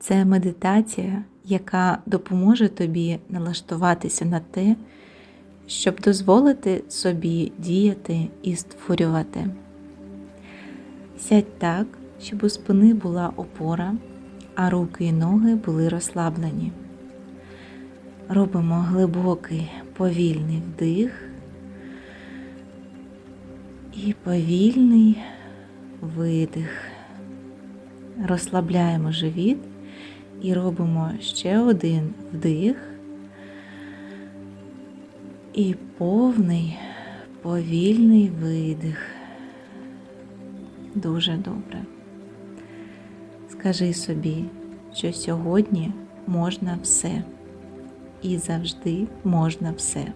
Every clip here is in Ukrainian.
Це медитація, яка допоможе тобі налаштуватися на те, щоб дозволити собі діяти і створювати. Сядь так, щоб у спини була опора, а руки і ноги були розслаблені. Робимо глибокий повільний вдих і повільний видих. Розслабляємо живіт і робимо ще один вдих і повний повільний видих. Дуже добре. Скажи собі, що сьогодні можна все і завжди можна все.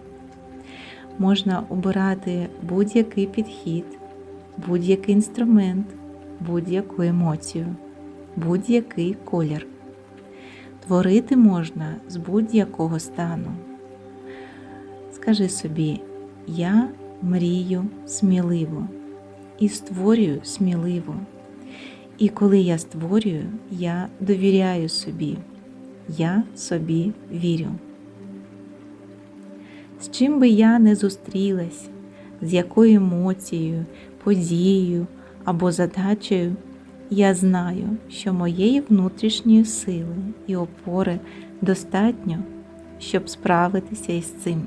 Можна обирати будь-який підхід, будь-який інструмент, будь-яку емоцію, будь-який колір. Творити можна з будь-якого стану. Скажи собі, я мрію сміливо і створюю сміливо. І коли я створюю, я довіряю собі, я собі вірю. З чим би я не зустрілась, з якою емоцією, подією або задачею, я знаю, що моєї внутрішньої сили і опори достатньо, щоб справитися із цим.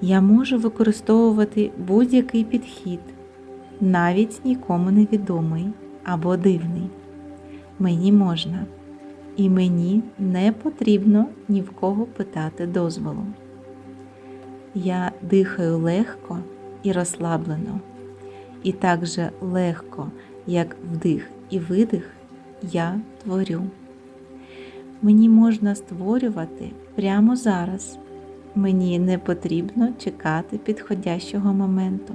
Я можу використовувати будь-який підхід, навіть нікому невідомий або дивний. Мені можна, і мені не потрібно ні в кого питати дозволу. Я дихаю легко і розслаблено, і так же легко, як вдих і видих, я творю. Мені можна створювати прямо зараз. Мені не потрібно чекати підходящого моменту.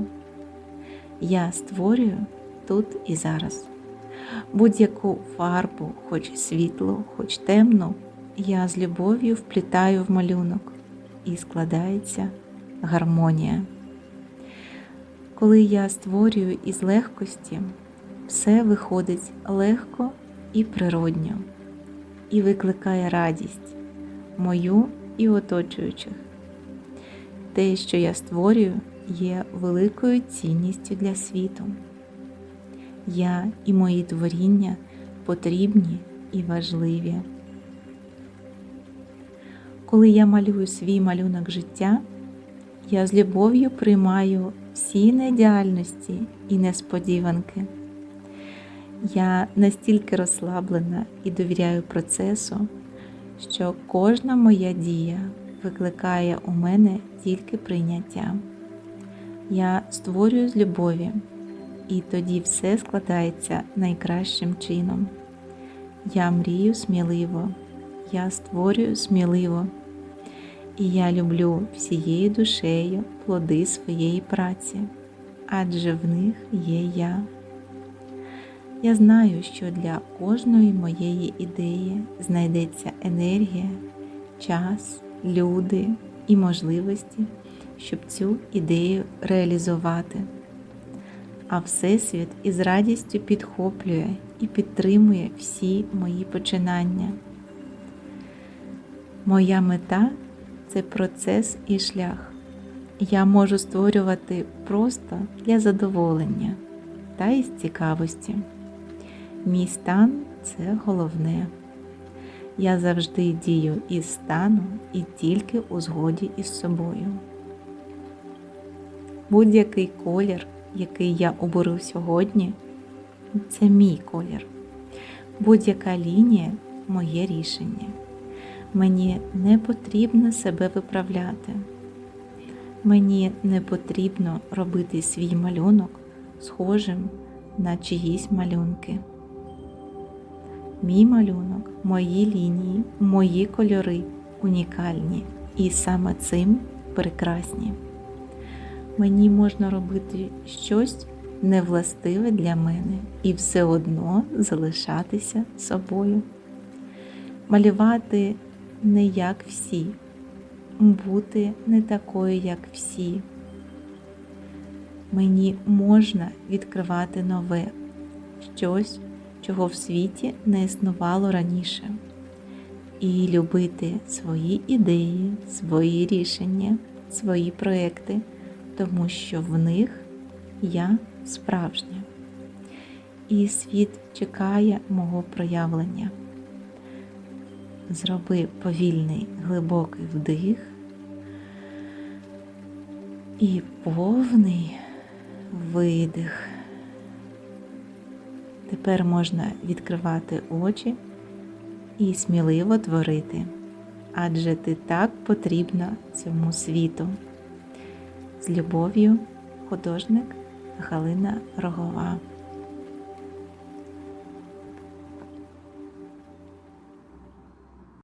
Я створюю тут і зараз. Будь-яку фарбу, хоч світлу, хоч темну, я з любов'ю вплітаю в малюнок і складається гармонія. Коли я створюю із легкості, все виходить легко і природньо, і викликає радість мою і оточуючих. Те, що я створюю, є великою цінністю для світу. Я і мої творіння потрібні і важливі. Коли я малюю свій малюнок життя, я з любов'ю приймаю всі неідеальності і несподіванки. Я настільки розслаблена і довіряю процесу, що кожна моя дія викликає у мене тільки прийняття. Я створюю з любові, і тоді все складається найкращим чином. Я мрію сміливо, я створюю сміливо, і я люблю всією душею плоди своєї праці, адже в них є я. Я знаю, що для кожної моєї ідеї знайдеться енергія, час, люди і можливості, щоб цю ідею реалізувати. А Всесвіт із радістю підхоплює і підтримує всі мої починання. Моя мета це процес і шлях. Я можу створювати просто для задоволення та із цікавості. Мій стан це головне. Я завжди дію із стану і тільки у згоді із собою. Будь-який колір, який я оберу сьогодні, це мій колір. Будь-яка лінія моє рішення. Мені не потрібно себе виправляти. Мені не потрібно робити свій малюнок схожим на чиїсь малюнки. Мій малюнок, мої лінії, мої кольори унікальні і саме цим прекрасні. Мені можна робити щось невластиве для мене і все одно залишатися собою. Малювати не як всі, бути не такою, як всі. Мені можна відкривати нове, щось чого в світі не існувало раніше, і любити свої ідеї, свої рішення, свої проекти, тому що в них я справжня. І світ чекає мого проявлення. Зроби повільний глибокий вдих і повний видих. Тепер можна відкривати очі і сміливо творити, адже ти так потрібна цьому світу. З любов'ю, художник Галина Рогова.